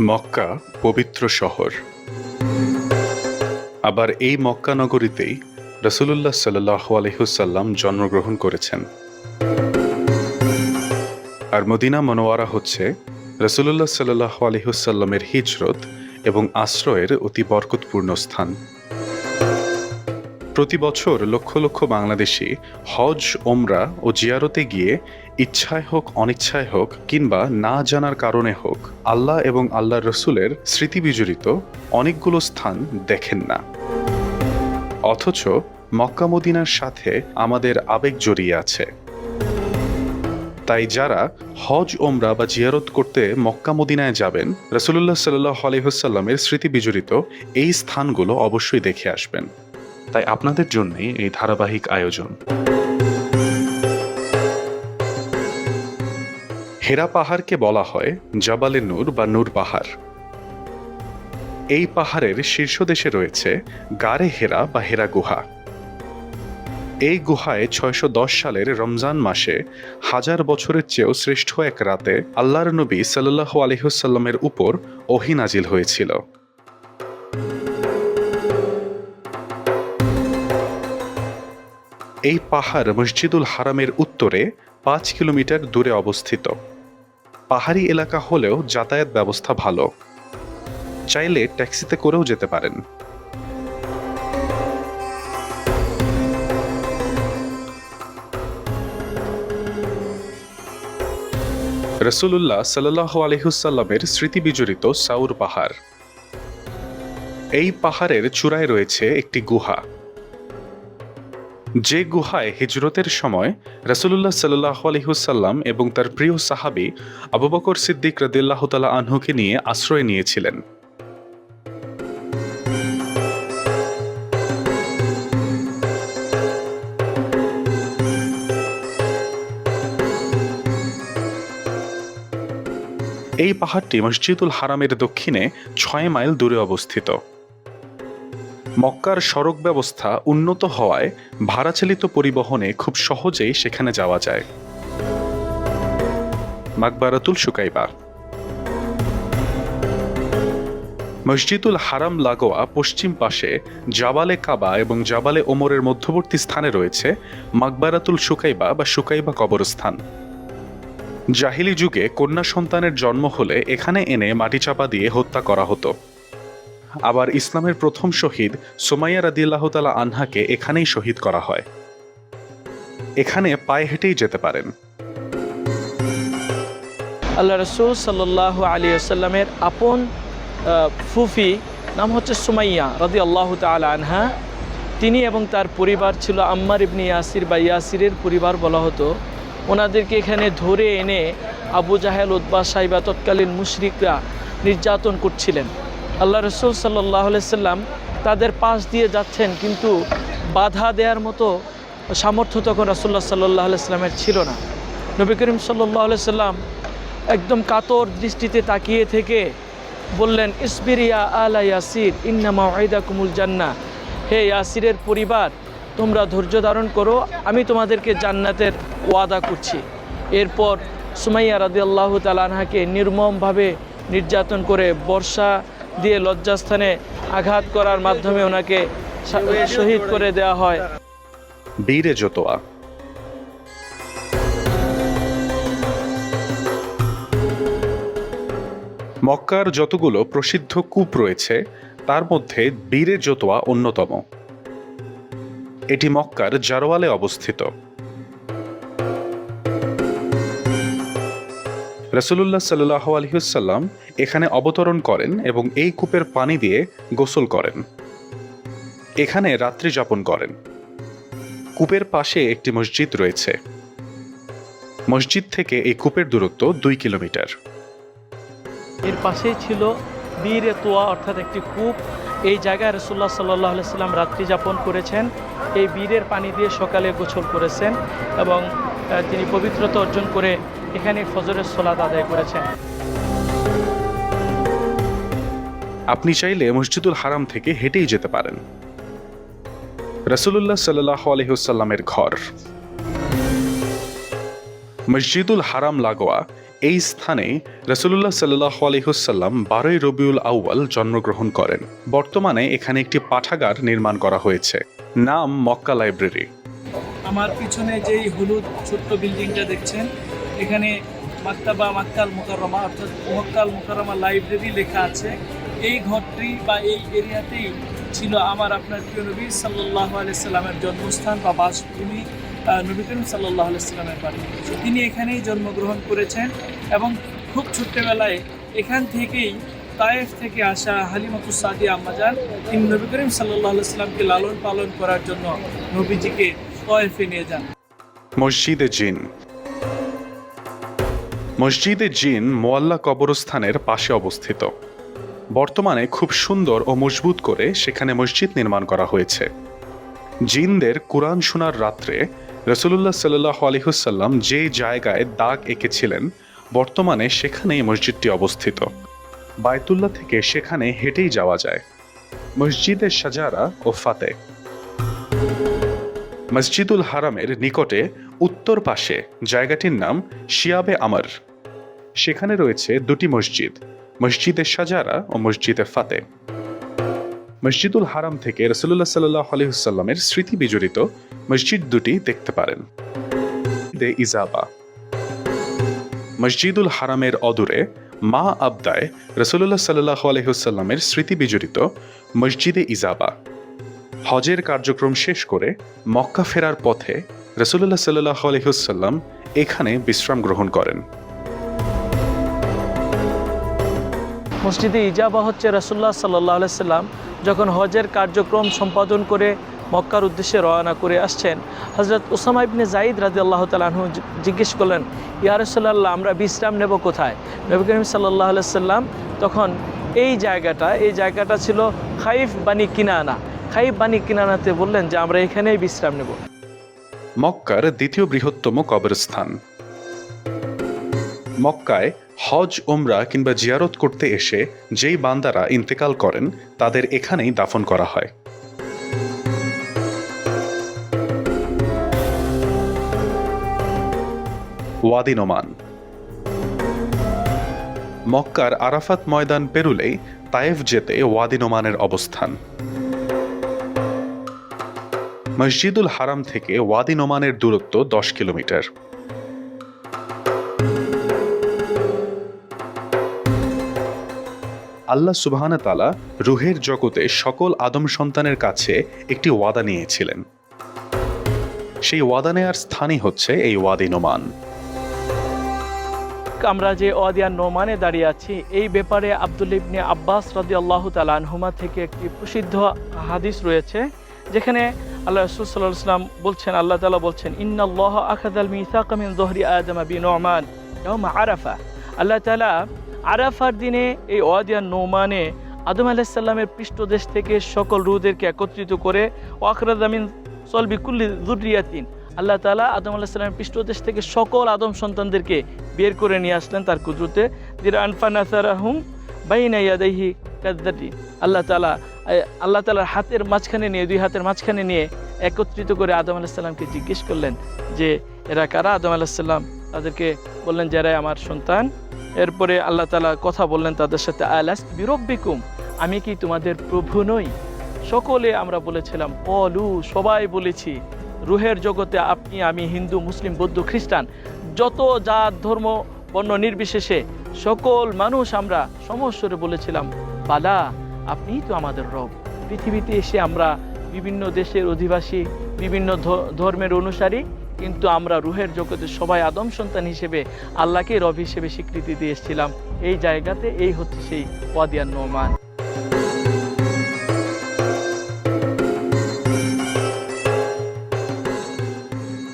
মক্কা পবিত্র শহর। আবার এই মক্কা নগরীতেই রসুল্লাহ সাল্লাহ জন্মগ্রহণ করেছেন। আর মদিনা মনোয়ারা হচ্ছে রসুল্লাহ সাল্লাহ আলহিহুসাল্লামের হিজরত এবং আশ্রয়ের অতি বরকতপূর্ণ স্থান। প্রতি বছর লক্ষ লক্ষ বাংলাদেশি হজ ওমরা ও জিয়ারতে গিয়ে ইচ্ছায় হোক, অনিচ্ছায় হোক কিংবা না জানার কারণে হোক আল্লাহ এবং আল্লাহ রসুলের স্মৃতি বিজড়িত অনেকগুলো স্থান দেখেন না। অথচ মক্কা মদিনার সাথে আমাদের আবেগ জড়িয়ে আছে। তাই যারা হজ ওমরা বা জিয়ারত করতে মক্কা মদিনায় যাবেন রসুল্লাহ সাল্লাহ আলহিহসাল্লামের স্মৃতি বিজড়িত এই স্থানগুলো অবশ্যই দেখে আসবেন। তাই আপনাদের জন্যই এই ধারাবাহিক আয়োজন। হেরা পাহাড়কে বলা হয় জাবালে নূর বা নূর পাহাড়। এই পাহাড়ের শীর্ষদেশে রয়েছে গারে হেরা বা হেরা গুহা। এই গুহায় ছয়শো দশ সালের রমজান মাসে হাজার বছরের চেয়েও শ্রেষ্ঠ এক রাতে আল্লাহর নবী সাল্লাহ আলহিহসাল্লামের উপর ওহি নাজিল হয়েছিল। এই পাহাড় মসজিদুল হারামের উত্তরে পাঁচ কিলোমিটার দূরে অবস্থিত। পাহাড়ি এলাকা হলেও যাতায়াত ব্যবস্থা ভালো। চাইলে ট্যাক্সিতে করেও যেতে পারেন। রসুল্লাহ সাল্লাহ আলহিহুসাল্লামের স্মৃতি বিজড়িত সাউর পাহাড়। এই পাহাড়ের চূড়ায় রয়েছে একটি গুহা। যে গুহায় হিজরতের সময় রসুল্লাহ সাল্লাহ আলহিহুসাল্লাম এবং তার প্রিয় সাহাবি আবু বকর সিদ্দিক রদিল্লাহ আনহুকে নিয়ে আশ্রয় নিয়েছিলেন। এই পাহাড়টি মসজিদুল হারামের দক্ষিণে ছয় মাইল দূরে অবস্থিত। মক্কার সড়ক ব্যবস্থা উন্নত হওয়ায় ভাড়াচালিত পরিবহনে খুব সহজেই সেখানে যাওয়া যায়। মাকবারাতুল সুকাইবা মসজিদুল হারাম লাগোয়া পশ্চিম পাশে জাবালে কাবা এবং জাবালে ওমরের মধ্যবর্তী স্থানে রয়েছে মাকবারাতুল সুকাইবা বা সুকাইবা কবরস্থান। জাহিলি যুগে কন্যা সন্তানের জন্ম হলে এখানে এনে মাটি চাপা দিয়ে হত্যা করা হতো। আবার ইসলামের প্রথম শহীদ সোমাইয়া রাদিল্লাহ তালা আনহাকে এখানেই শহীদ করা হয়। এখানে পায়ে হেঁটেই যেতে পারেন। আল্লাহ রসুল সাল্লাহ আলী আসাল্লামের আপন ফুফি নাম হচ্ছে সুমাইয়া রদি আল্লাহ তাল আনহা। তিনি এবং তার পরিবার ছিল আম্মার ইবনি ইয়াসির বা ইয়াসিরের পরিবার বলা হতো। ওনাদেরকে এখানে ধরে এনে আবু জাহেল উদ্বা সাইবা তৎকালীন মুশরিকরা নির্যাতন করছিলেন। আল্লাহ রসুল সাল্লাহ সাল্লাম তাদের পাশ দিয়ে যাচ্ছেন, কিন্তু বাধা দেওয়ার মতো সামর্থ্য তখন রাসুল্লাহ সাল্লাহ সাল্লামের ছিল না। নবী করিম সাল্লাহ সাল্লাম একদম কাতর দৃষ্টিতে তাকিয়ে থেকে বললেন ইসবিরিয়া আলা ইয়াসির ইন্নামা ওয়াইদা কুমুল জান্না হে ইয়াসিরের পরিবার, তোমরা ধৈর্য ধারণ করো, আমি তোমাদেরকে জান্নাতের ওয়াদা করছি। এরপর সুমাইয়া রাদি আল্লাহ তালানহাকে নির্মমভাবে নির্যাতন করে বর্ষা দিয়ে লজ্জাস্থানে আঘাত করার মাধ্যমে ওনাকে শহীদ করে দেওয়া হয়। বীরে জোতোয়া। মক্কার যতগুলো প্রসিদ্ধ কূপ রয়েছে, তার মধ্যে বীরে জোতোয়া অন্যতম। এটি মক্কার জারোয়ালে অবস্থিত। রসুল্লাহ সাল্লাহ আলহিউসাল্লাম এখানে অবতরণ করেন এবং এই কূপের পানি দিয়ে গোসল করেন। এখানে রাত্রি যাপন করেন। কূপের পাশে একটি মসজিদ রয়েছে। মসজিদ থেকে এই কূপের দূরত্ব দুই কিলোমিটার। এর পাশেই ছিল বীর তোয়া অর্থাৎ একটি কূপ। এই জায়গায় রসুল্লাহ সাল্লাহ সাল্লাম রাত্রি যাপন করেছেন। এই বীরের পানি দিয়ে সকালে গোসল করেছেন এবং তিনি পবিত্রতা অর্জন করে এখানে ফজরের সোলাদ আদায় করেছেন। আপনি চাইলে মসজিদুল হারাম থেকে হেঁটেই যেতে পারেন। রসুল্লাহ সাল্লাহ আলহিহসাল্লামের ঘর। মসজিদুল হারাম লাগোয়া এই স্থানে রসুল্লাহ সাল্লাহ আলহিহসাল্লাম বারোই রবিউল আউয়াল জন্মগ্রহণ করেন। বর্তমানে এখানে একটি পাঠাগার নির্মাণ করা হয়েছে। নাম মক্কা লাইব্রেরি। আমার পিছনে যেই হলুদ ছোট্ট বিল্ডিংটা দেখছেন এখানে মাক্তাবা, মাক্কাল মোকাররমা অর্থাৎ মক্কাল মোকাররমা লাইব্রেরি লেখা আছে। এই ঘরটি বা এই এরিয়াতেই ছিল আমার আপনার প্রিয় নবী সাল্লাহ আলাইসাল্লামের জন্মস্থান বা বাসভূমি নবী করিম সাল্লাহ আলাইসাল্লামের বাড়ি। তিনি এখানেই জন্মগ্রহণ করেছেন এবং খুব ছোট্টবেলায় এখান থেকেই তায়েফ থেকে আসা হালিমাতুস সাদি আম্মাজান তিনি নবী করিম সাল্লাহ আলাইসাল্লামকে লালন পালন করার জন্য নবীজিকে তয়েফে নিয়ে যান। মসজিদে জিন। মসজিদে জিন মোয়াল্লা কবরস্থানের পাশে অবস্থিত। বর্তমানে খুব সুন্দর ও মজবুত করে সেখানে মসজিদ নির্মাণ করা হয়েছে। জিনদের কোরআন শোনার রাত্রে রসুল্লাহ সাল্লাহ আলহিহুসাল্লাম যে জায়গায় দাগ এঁকেছিলেন, বর্তমানে সেখানেই মসজিদটি অবস্থিত। বায়তুল্লাহ থেকে সেখানে হেঁটেই যাওয়া যায়। মসজিদের সাজারা ও ফাতে। মসজিদুল হারামের নিকটে উত্তর পাশে জায়গাটির নাম শিয়াবে আমর। সেখানে রয়েছে দুটি মসজিদ, মসজিদে সাজারা ও মসজিদে ফাতে। মসজিদুল হারাম থেকে রসুল্লাহ সাল্লাহ আলহিহসাল্লামের স্মৃতি বিজড়িত মসজিদ দুটি দেখতে পারেন। দে ইজাবা। মসজিদুল হারামের অদূরে মা আবদায় রসুল্লাহ সাল্লাহ আলহিহসাল্লামের স্মৃতি বিজড়িত মসজিদে ইজাবা। হজের কার্যক্রম শেষ করে মক্কা ফেরার পথে রসুল্লাহ সাল্লাহ আলহিহসাল্লাম এখানে বিশ্রাম গ্রহণ করেন। মসজিদে ইজাবা হচ্ছে রসুল্লাহ সাল্লাহ সাল্লাম যখন হজের কার্যক্রম সম্পাদন করে মক্কার উদ্দেশ্যে রওনা করে আসছেন হজরত ওসামা ইবনে জাইদ রাজি আল্লাহ তালাহু জিজ্ঞেস করলেন, ইয়া রসুল্লাহ আমরা বিশ্রাম নেব কোথায়? নবী করিম সাল্লাহ সাল্লাম তখন, এই জায়গাটা এই জায়গাটা ছিল খাইফ বানি কিনানা। খাইফ বানি কিনানাতে বললেন যে, আমরা এখানেই বিশ্রাম নেব। মক্কার দ্বিতীয় বৃহত্তম কবরস্থান। মক্কায় হজ ওমরা কিংবা জিয়ারত করতে এসে যেই বান্দারা ইন্তেকাল করেন, তাদের এখানেই দাফন করা হয়। ওয়াদি নোমান। মক্কার আরাফাত ময়দান পেরুলেই তায়েফ যেতে ওয়াদি নোমানের অবস্থান। মসজিদুল হারাম থেকে ওয়াদি নোমানের দূরত্ব দশ কিলোমিটার। আল্লাহ সুবহানা তালা রুহের জগতে সকল আদম সন্তানের কাছে একটি ওয়াদা নিয়েছিলেন। সেই ওয়াদা নেয়ার স্থানই হচ্ছে এই ওয়াদি নোমান। আমরা যে অদিয়ান নোমানে দাঁড়িয়ে আছি, এই ব্যাপারে আব্দুল ইবনে আব্বাস রাজি আল্লাহ তালানহুমা থেকে একটি প্রসিদ্ধ হাদিস রয়েছে, যেখানে আল্লাহ রসুল সাল্লাহ সাল্লাম বলছেন, আল্লাহ তালা বলছেন, ইন্নাল্লাহ আখাদাল মিসাকামিন জহরি আদম বি নোমান আরাফা। আল্লাহ তালা আরাফার দিনে এই অদিয়ান নোমানে আদম আলাহিসাল্লামের পৃষ্ঠদেশ থেকে সকল রুদেরকে একত্রিত করে ওয়াকরাদামিন সলবি কুল্লি জুরিয়াতিন আল্লাহ তালা আদম আল্লাহ সাল্লামের পৃষ্ঠদেশ থেকে সকল আদম সন্তানদেরকে বের করে নিয়ে আসলেন তার কুদরতে। দিরা আনফানাসারাহুম বাইনা ইয়াদাইহি কাদ্দাটি আল্লাহ তালা আল্লাহ তালার হাতের মাঝখানে নিয়ে, দুই হাতের মাঝখানে নিয়ে একত্রিত করে আদম আলাহ সাল্লামকে জিজ্ঞেস করলেন যে, এরা কারা? আদম আলাহ সাল্লাম তাদেরকে বললেন যে, এরাই আমার সন্তান। এরপরে আল্লাহ তালা কথা বললেন তাদের সাথে আলাস বিরব্বিকুম, আমি কি তোমাদের প্রভু নই? সকলে আমরা বলেছিলাম অলু সবাই বলেছি, রুহের জগতে আপনি, আমি হিন্দু, মুসলিম, বৌদ্ধ, খ্রিস্টান, যত জাত, ধর্ম, বর্ণ নির্বিশেষে সকল মানুষ আমরা সমস্বরে বলেছিলাম, বালা, আপনিই তো আমাদের রব। পৃথিবীতে এসে আমরা বিভিন্ন দেশের অধিবাসী, বিভিন্ন ধর্মের অনুসারী, কিন্তু আমরা রুহের জগতে সবাই আদম সন্তান হিসেবে আল্লাহকে রব হিসেবে স্বীকৃতি দিয়ে এসেছিলাম। এই জায়গাতে এই হচ্ছে সেই ওয়াদিয়ান নোমান।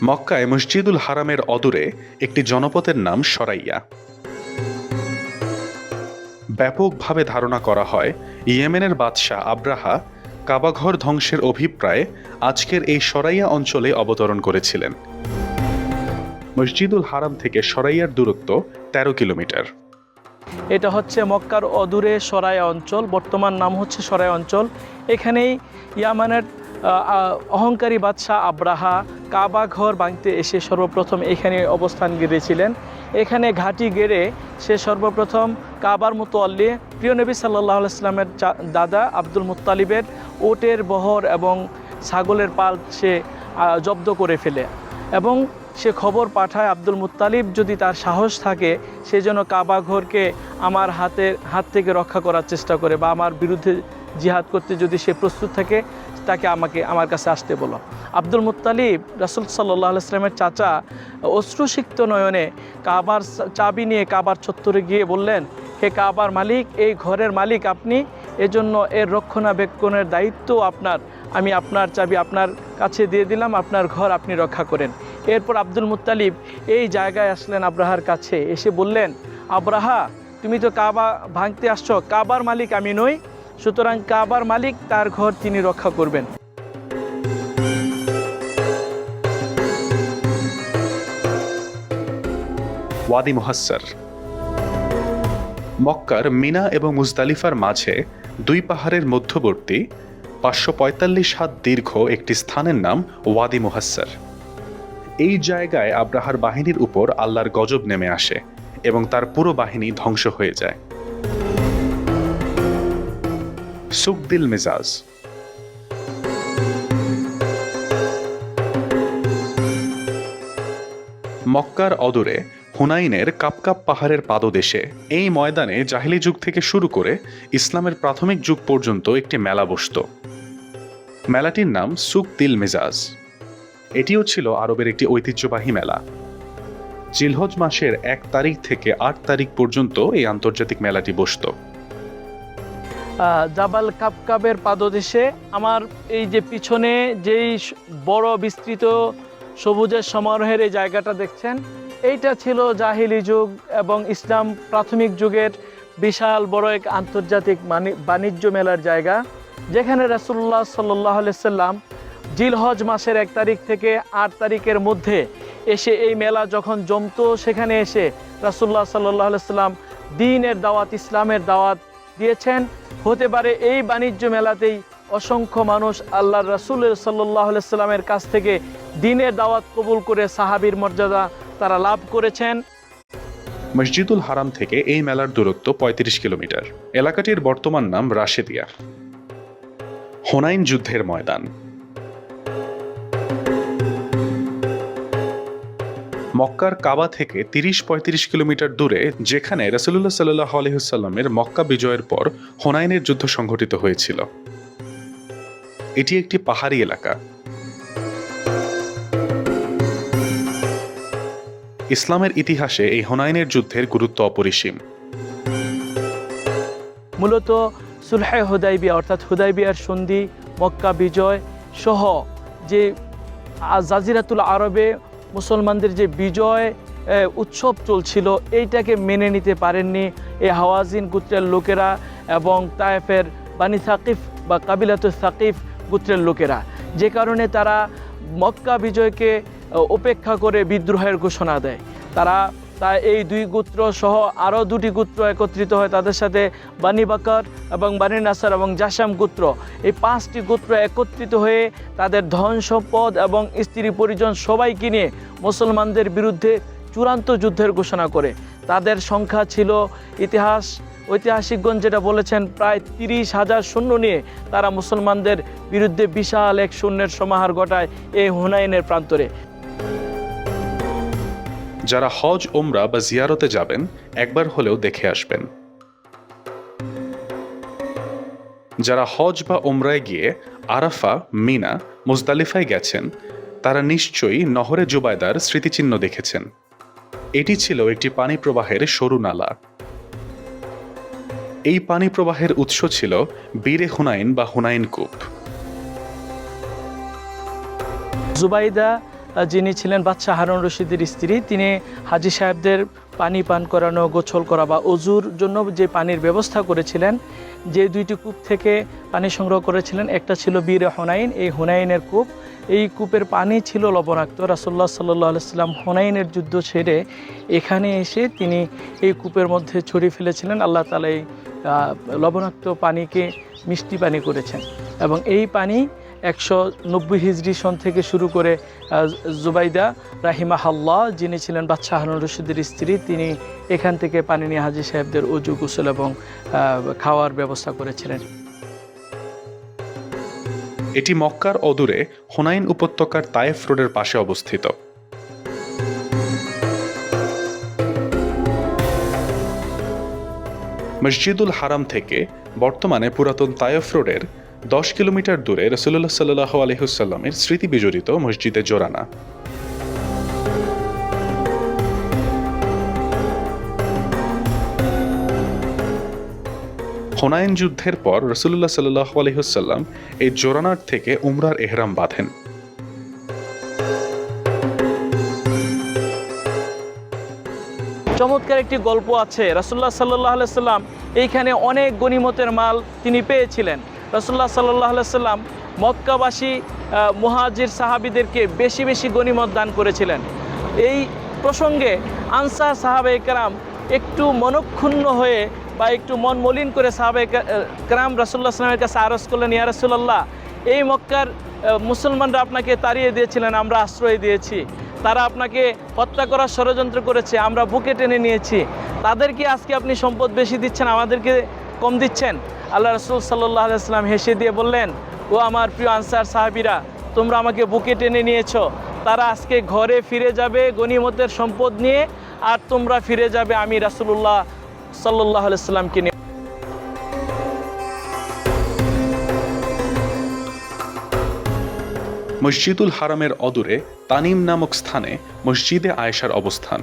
মক্কায় মসজিদুল হারামের অদূরে একটি জনপদের নাম সরাইয়া ব্যাপকভাবে ধারণা করা হয়, ইয়েমেনের বাদশাহ আব্রাহা কাবাঘর ধ্বংসের অভিপ্রায়ে আজকের এই সরাইয়া অঞ্চলে অবতরণ করেছিলেন। মসজিদুল হারাম থেকে সরাইয়ার দূরত্ব তেরো কিলোমিটার। এটা হচ্ছে মক্কার অদূরে সরাই অঞ্চল, বর্তমান নাম হচ্ছে সরাই অঞ্চল। এখানেই ইয়ামানের অহংকারী বাদশাহ আব্রাহা কাবা ঘর এসে সর্বপ্রথম এখানে অবস্থান গেড়েছিলেন এখানে ঘাঁটি গেড়ে সে সর্বপ্রথম কাবার মতো অল্লি প্রিয় নবী সাল্লাহ ইসলামের দাদা আব্দুল মুত্তালিবের ওটের বহর এবং ছাগলের পাল সে জব্দ করে ফেলে এবং সে খবর পাঠায় আব্দুল মুত্তালিব যদি তার সাহস থাকে, সে যেন কাবা ঘরকে আমার হাতের হাত থেকে রক্ষা করার চেষ্টা করে বা আমার বিরুদ্ধে জিহাদ করতে যদি সে প্রস্তুত থাকে তাকে আমাকে, আমার কাছে আসতে বলো। আব্দুল মুত্তালিব, রাসুল সাল্লাহ ইসলামের চাচা, অশ্রুসিক্ত নয়নে কাবার চাবি নিয়ে কাবার চত্বরে গিয়ে বললেন, হে কাবার মালিক, এই ঘরের মালিক আপনি, এজন্য এর রক্ষণাবেক্ষণের দায়িত্ব আপনার। আমি আপনার চাবি আপনার কাছে দিয়ে দিলাম, আপনার ঘর আপনি রক্ষা করেন। এরপর আব্দুল মুতালিব এই জায়গায় আসলেন আব্রাহার কাছে, এসে বললেন, আব্রাহা, তুমি তো কাবা ভাঙতে আসছো, কাবার মালিক আমি নই সুতরাং কাবার মালিক তার ঘর তিনি রক্ষা করবেন। ওয়াদি মুহাস্সার। মক্কার মিনা এবং মুজদালিফার মাঝে দুই পাহাড়ের মধ্যবর্তী পাঁচশো পঁয়তাল্লিশ হাত দীর্ঘ একটি স্থানের নাম ওয়াদি মুহাস্সার। এই জায়গায় আব্রাহার বাহিনীর উপর আল্লাহর গজব নেমে আসে এবং তার পুরো বাহিনী ধ্বংস হয়ে যায়। সুকদিল মেজাজ। মক্কার অদূরে হুনাইনের কাপকাপ পাহাড়ের পাদদেশে এই ময়দানে জাহিলি যুগ থেকে শুরু করে ইসলামের প্রাথমিক যুগ পর্যন্ত একটি মেলা বসত। মেলাটির নাম সুক দিল মেজাজ। এটিও ছিল আরবের একটি ঐতিহ্যবাহী মেলা। জিলহজ মাসের এক তারিখ থেকে আট তারিখ পর্যন্ত এই আন্তর্জাতিক মেলাটি বসত। জাবাল কাপকাবের পাদদেশে আমার এই যে পিছনে যেই বড় বিস্তৃত সবুজের সমারোহের এই জায়গাটা দেখছেন, এইটা ছিল জাহিলি যুগ এবং ইসলাম প্রাথমিক যুগের বিশাল বড় এক আন্তর্জাতিক বাণিজ্য মেলার জায়গা, যেখানে রাসুল্লাহ সাল্লাহ সাল্লাম জিলহজ মাসের এক তারিখ থেকে আট তারিখের মধ্যে এসে এই মেলা যখন জমতো, সেখানে এসে রাসুল্লাহ সাল্লাহ সাল্লাম দিনের দাওয়াত, ইসলামের দাওয়াত দিয়েছেন। হতে পারে এই বাণিজ্য মেলাতেই অসংখ্য মানুষ আল্লাহ রাসুল সাল্লাহ সাল্লামের কাছ থেকে দিনের দাওয়াত কবুল করে সাহাবির মর্যাদা তারা লাভ করেছেন। মসজিদুল হারাম থেকে এই মেলার দূরত্ব ৩৫ কিলোমিটার। এলাকাটির বর্তমান নাম রাশেদিয়া। হোনাইন যুদ্ধের ময়দান। মক্কার কাবা থেকে তিরিশ পঁয়ত্রিশ কিলোমিটার দূরে, যেখানে রসুল্লাহ সাল্লাহ আলহিসাল্লামের মক্কা বিজয়ের পর হোনাইনের যুদ্ধ সংঘটিত হয়েছিল। এটি একটি পাহাড়ি এলাকা। ইসলামের ইতিহাসে এই হোনাইনের যুদ্ধের গুরুত্ব অপরিসীম। মূলত সুলহে হুদাইবিয়া অর্থাৎ হুদাইবিয়ার সন্ধি, মক্কা বিজয় সহ যে জাজিরাতুল আরবে মুসলমানদের যে বিজয় উৎসব চলছিল, এইটাকে মেনে নিতে পারেননি এই হাওয়াজিন গুত্রের লোকেরা এবং তায়েফের বানি সাকিফ বা কাবিলাত সাকিফ গুত্রের লোকেরা। যে কারণে তারা মক্কা বিজয়কে উপেক্ষা করে বিদ্রোহের ঘোষণা দেয়। তারা তা এই দুই গোত্র সহ আরও দুটি গোত্র একত্রিত হয় তাদের সাথে বানি বাকর এবং বানি নাসার এবং জাসাম গোত্র, এই পাঁচটি গোত্র একত্রিত হয়ে তাদের ধন সম্পদ এবং স্ত্রী পরিজন সবাইকে নিয়ে মুসলমানদের বিরুদ্ধে চূড়ান্ত যুদ্ধের ঘোষণা করে। তাদের সংখ্যা ছিল ইতিহাস, ঐতিহাসিকগণ যেটা বলেছেন, প্রায় তিরিশ হাজার সৈন্য নিয়ে তারা মুসলমানদের বিরুদ্ধে বিশাল এক সৈন্যের সমাহার ঘটায় এই হুনাইনের প্রান্তরে। যারা হজ ওমরা বা জিয়ারতে যাবেন, একবার হলেও দেখে আসবেন। যারা হজ বা ওমরায় গিয়ে আরাফা, মিনা, মুজদালিফায় গেছেন, তারা নিশ্চয়ই নহরে জুবায়দার স্মৃতিচিহ্ন দেখেছেন। এটি ছিল একটি পানি প্রবাহের সরু নালা। এই পানি প্রবাহের উৎস ছিল বীরে হুনাইন বা হুনাইন কূপ। জুবাইদা যিনি ছিলেন বাদশাহ হারুন রশিদের স্ত্রী, তিনি হাজি সাহেবদের পানি পান করানো, গোছল করা বা অজুর জন্য যে পানির ব্যবস্থা করেছিলেন, যে দুইটি কূপ থেকে পানি সংগ্রহ করেছিলেন, একটা ছিল বীর হুনাইন, এই হুনাইনের কূপ। এই কূপের পানি ছিল লবণাক্ত। রাসুল্লাহ সাল্লাহ সাল্লাম হুনাইনের যুদ্ধ ছেড়ে এখানে এসে তিনি এই কূপের মধ্যে ছড়িয়ে ফেলেছিলেন। আল্লাহ তালা এই লবণাক্ত পানিকে মিষ্টি পানি করেছেন। এবং এই পানি একশো নব্বই হিজড়ি সন থেকে শুরু করে জুবাইদা রাহিমাহাল্লাহ, যিনি ছিলেন বাদশাহ হারুন রশিদের স্ত্রী, তিনি এখান থেকে পানি নিয়ে হাজি সাহেবদের অজু গোসল এবং খাওয়ার ব্যবস্থা করেছিলেন। এটি মক্কার অদূরে হোনাইন উপত্যকার তায়েফ রোডের পাশে অবস্থিত। মসজিদুল হারাম থেকে বর্তমানে পুরাতন তায়েফ রোডের দশ কিলোমিটার দূরে রসুল্লাহ সাল্লাহ আলহিহুসাল্লামের স্মৃতি বিজড়িত মসজিদে জোরানা। হোনাইন যুদ্ধের পর রসুল্লাহ সাল্লাহ আলহিহুসাল্লাম এই জোরানার থেকে উমরার এহরাম বাঁধেন। চমৎকার একটি গল্প আছে। রাসুল্লাহ সাল্লাহ সাল্লাম এইখানে অনেক গনিমতের মাল তিনি পেয়েছিলেন। রাসুল্লাহ সাল্লাহ সাল্লাম মক্কাবাসী মুহাজির সাহাবিদেরকে বেশি বেশি গনিমত দান করেছিলেন। এই প্রসঙ্গে আনসার সাহাবে কারাম একটু মনক্ষুণ্ণ হয়ে বা একটু মন মলিন করে সাহাবে কারাম রসুল্লাহ সাল্লামের কাছে আরজ করলেন, ইয়া রাসুল্লাহ এই মক্কার মুসলমানরা আপনাকে তাড়িয়ে দিয়েছিলেন, আমরা আশ্রয় দিয়েছি। তারা আপনাকে হত্যা করার ষড়যন্ত্র করেছে, আমরা বুকে টেনে নিয়েছি। তাদেরকে আজকে আপনি সম্পদ বেশি দিচ্ছেন, আমাদেরকে কম দিচ্ছেন? আল্লাহ রসুল সাল্লাহ আলাইসলাম হেসে দিয়ে বললেন, ও আমার প্রিয় আনসার সাহাবিরা, তোমরা আমাকে বুকে টেনে নিয়েছো। তারা আজকে ঘরে ফিরে যাবে গনিমতের সম্পদ নিয়ে, আর তোমরা ফিরে যাবে আমি রাসুল্লাহ সাল্লাহ আলাইসাল্লামকে নিয়ে। মসজিদুল হারামের অদূরে তানিম নামক স্থানে মসজিদে আয়েশার অবস্থান।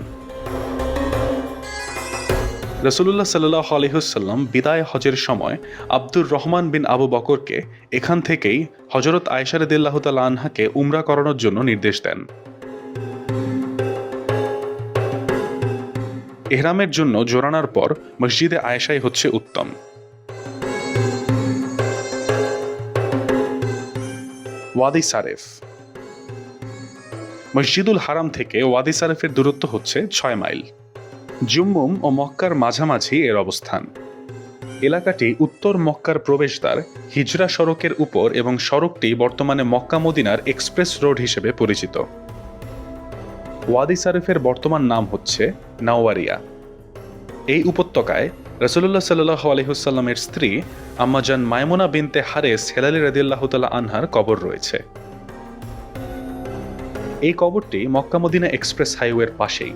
রসুল্লাহ সাল্লাহ আলহিহসাল্লাম বিদায় হজের সময় আব্দুর রহমান বিন আবু বকরকে এখান থেকেই হজরত আয়েশা রদিল্লাহ তাল আনহাকে উমরা করানোর জন্য নির্দেশ দেন। এহরামের জন্য জোরানার পর মসজিদে আয়েশাই হচ্ছে উত্তম। ওয়াদি সারেফ। মসজিদুল হারাম থেকে ওয়াদি সারেফের দূরত্ব হচ্ছে ছয় মাইল। জুম্মুম ও মক্কার মাঝামাঝি এর অবস্থান। এলাকাটি উত্তর মক্কার প্রবেশদ্বার, হিজরা সড়কের উপর এবং সড়কটি বর্তমানে মক্কা মদিনার এক্সপ্রেস রোড হিসেবে পরিচিত। ওয়াদি সারেফের বর্তমান নাম হচ্ছে নাওয়ারিয়া। এই উপত্যকায় রসুল্লাহ সাল্লাহ আলহিহসাল্লামের স্ত্রী আম্মাজান মায়মুনা বিনতে হারেস হেলালি রদিল্লাহ তালা আনহার কবর রয়েছে। এই কবরটি মক্কা মদিনা এক্সপ্রেস হাইওয়ের পাশেই।